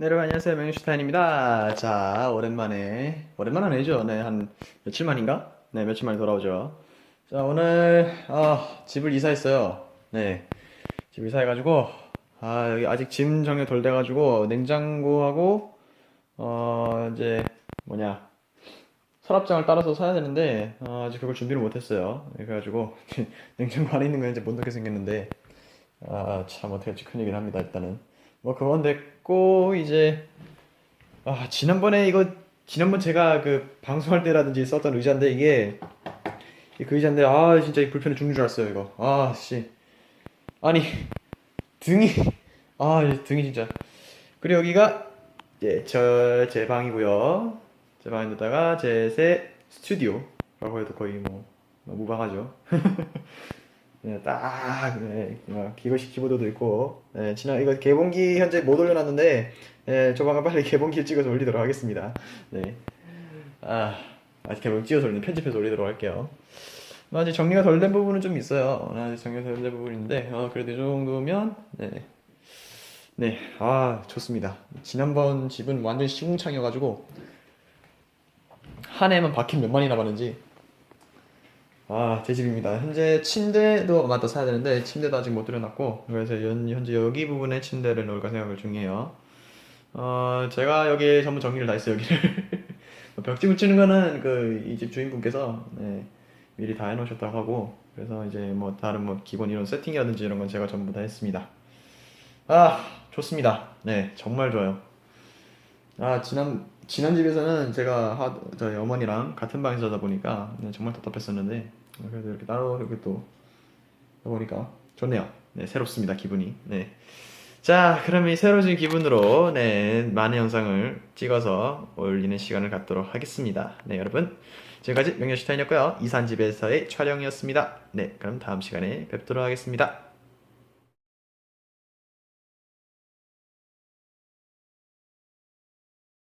네, 여러분 안녕하세요. 명슈타인입니다. 자, 오랜만에 오랜만 아니죠? 네, 한 며칠 만인가? 네, 며칠 만에 돌아오죠. 자, 오늘 아, 집을 이사했어요. 네, 집 이사해 가지고 아 여기 아직 짐 정리 덜 돼 가지고 냉장고하고 어 이제 뭐냐 서랍장을 따라서 사야 되는데 어, 아직 그걸 준비를 못 했어요. 네, 그래 가지고 냉장고 안에 있는 거 이제 못 넣게 생겼는데 아 참 어떻게 할지 큰일이긴 합니다. 일단은 뭐 그건 됐고 이제 아 지난번에 이거 지난번 제가 그 방송할 때라든지 썼던 의자인데 이게 이그 의자인데 아 진짜 이 불편해 죽는 줄 알았어요 이거. 아씨. 아니 등이 아이 등이 진짜. 그리고 여기가 이제 저제 방이고요. 제 방에다가 제 새 스튜디오라고 해도 거의 뭐 무방하죠 네, 딱, 네, 어, 기거식 키보드도 있고, 네, 지난, 이거 개봉기 현재 못 올려놨는데, 네, 조만간 빨리 개봉기를 찍어서 올리도록 하겠습니다. 네. 아, 아직 개봉 찍어서 올리는 편집해서 올리도록 할게요. 뭐 아직 정리가 덜 된 부분은 좀 있어요. 네, 아직 정리가 덜 된 부분인데, 어, 그래도 이 정도면, 네. 네, 아, 좋습니다. 지난번 집은 완전 시궁창이어가지고, 한 해만 바뀐 몇 마리 나 봤는지, 아, 제 집입니다. 현재 침대도 더 사야 되는데 침대도 아직 못 들여놨고 그래서 연- 현재 여기 부분에 침대를 넣을까 생각을 중이에요. 어, 제가 여기 전부 정리를 다 했어요, 여기를. 벽지 붙이는 거는 그 이 집 주인분께서 네, 미리 다 해놓으셨다고 하고 그래서 이제 뭐 다른 뭐 기본 이런 세팅이라든지 이런 건 제가 전부 다 했습니다. 아, 좋습니다. 네, 정말 좋아요. 아, 지난, 지난 집에서는 제가 하, 저희 어머니랑 같은 방에서 자다 보니까 네, 정말 답답했었는데, 그래도 이렇게 따로 이렇게 또 해보니까 좋네요. 네, 새롭습니다, 기분이. 네. 자, 그럼 이 새로워진 기분으로, 네, 많은 영상을 찍어서 올리는 시간을 갖도록 하겠습니다. 네, 여러분. 지금까지 명예시타인이었고요. 이산집에서의 촬영이었습니다. 네, 그럼 다음 시간에 뵙도록 하겠습니다.